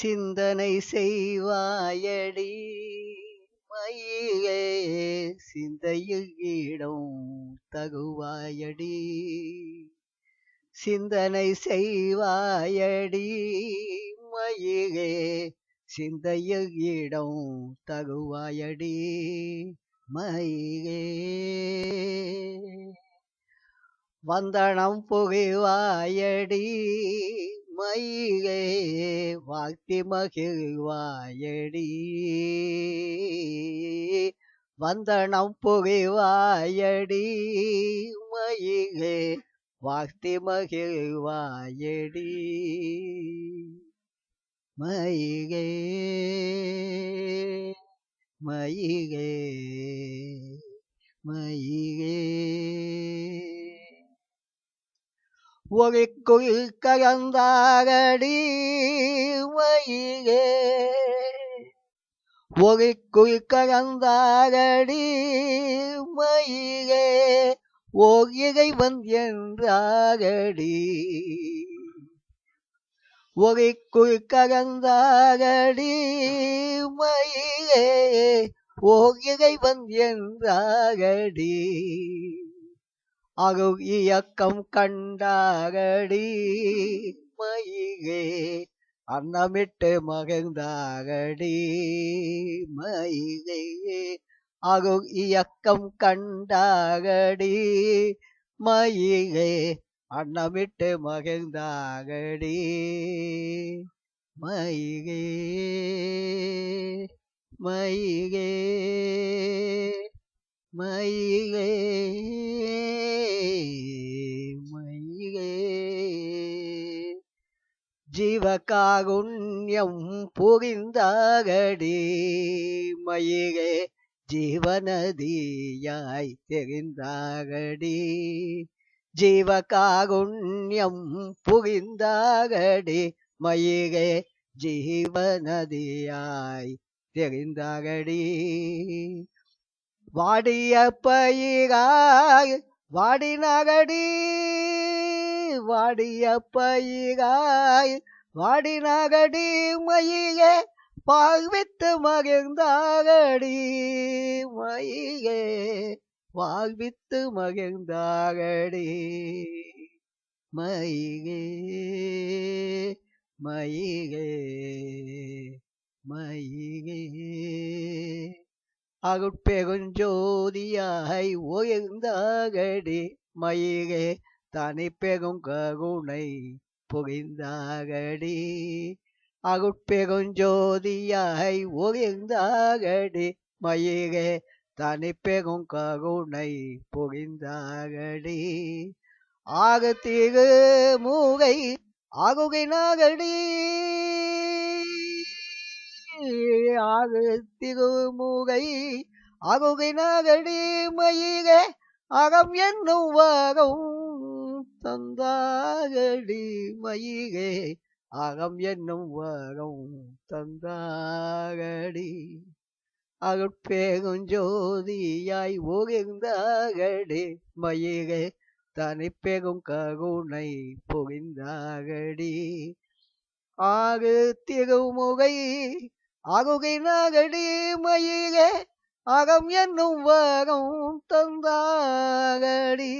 சிந்தனை செய்வாயடி. மயிலே சிந்தையில் இடம் தகுவாயடி. சிந்தனை செய்வாயடி. மயிலே சிந்தையில் இடம் தகுவாயடி. மயிலே வந்தனம் புகைவாயடி. மயிலே வாக்தி மகிழ்வாயடி. வந்தனம் புகைவாயடி மயிலே வாக்தி மகிழ்வாயடி. மயிலே மயிலே மயிலே ஒளிக்குள் கலந்தாகடி மயிலே ஒளிக்குள் கலந்தாரடி மயிலே ஓர் இறைவன் என்றாகடி ஒளிக்குள் கலந்தாரடி மயிலே ஓர் இறைவன் என்றாரடி. அருள் இயக்கம் கண்டாகடி மயிலே அன்னமிட்டு மகிழ்ந்தாகடி மயிலே அருள் இயக்கம் கண்டாகடி மயிலே அன்னமிட்டு மகிழ்ந்தாகடி மயிலே மயிலே மயிலே ஜீவகாகுண்யம் புரிந்தாகடி மயிரே ஜீவநதியாய் தெரிந்தாகடி. ஜீவகாகுண்யம் புரிந்தாகடி மயிரே ஜீவநதியாய் தெரிந்தாகடி. வாடிய பயிராய் வாடினகடி வாடிய பயிராய் வாடினகடி மயிலே வாழ்வித்து மகிழ்ந்தாகடி மயிலே வாழ்வித்து மகிழ்ந்தாகடி மயிலே மயிலே மயிலே அருட்பெருஞ்சோதியாய் உயர்ந்தாகடி மயிலே தனி பெரும் கருணை புரிந்தாகடி. அருட்பெருஞ்சோதியாய் உயர்ந்தாகடி மயிலே தனி பெரும் கருணை புரிந்தாகடி. ஆக திரு மூகை ஆகுகினாகடி ஆகு திருமுகை அருகினகடி. மயிலே அகம் என்னும் வகம் தந்தாகடி மயிலே அகம் என்னும் வரம் தந்தாகடி. அருட்பெருஞ்சோதியாய் உகிர்ந்தாகடி மயிலே தனி பெரும் கருணை புரிந்தாகடி. ஆகு திருமுகை நாகடி மயிலே அகம் என்னும் வரம் தந்தாகடி.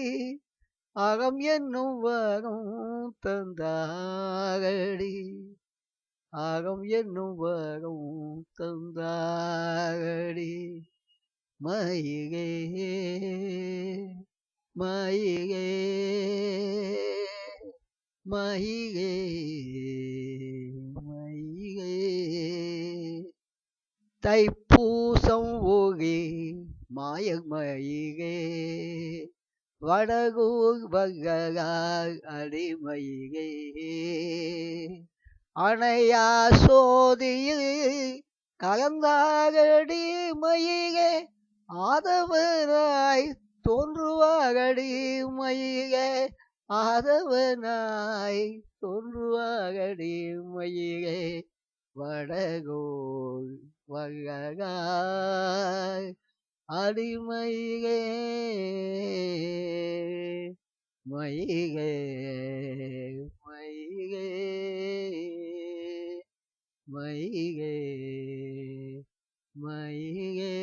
அறம் என்னும் வரம் தந்தாரடி. அறம் என்னும் வரம் தந்தாரடி. மயிலே மயிலே மயிலே மயிலே தைப்பூசம் ஓகே மாயமயிலே வடகூர் வகலார் அடிமையே. அணையா சோதியில் கலந்தாகடி மயிலே ஆதவனாய் தோன்றுவாகடி மயிலே ஆதவனாய் தோன்றுவாகடி மயிலே. வடகோல் வகலாய் அடிமையே மயிலே மயிலே மயிலே மயிலே.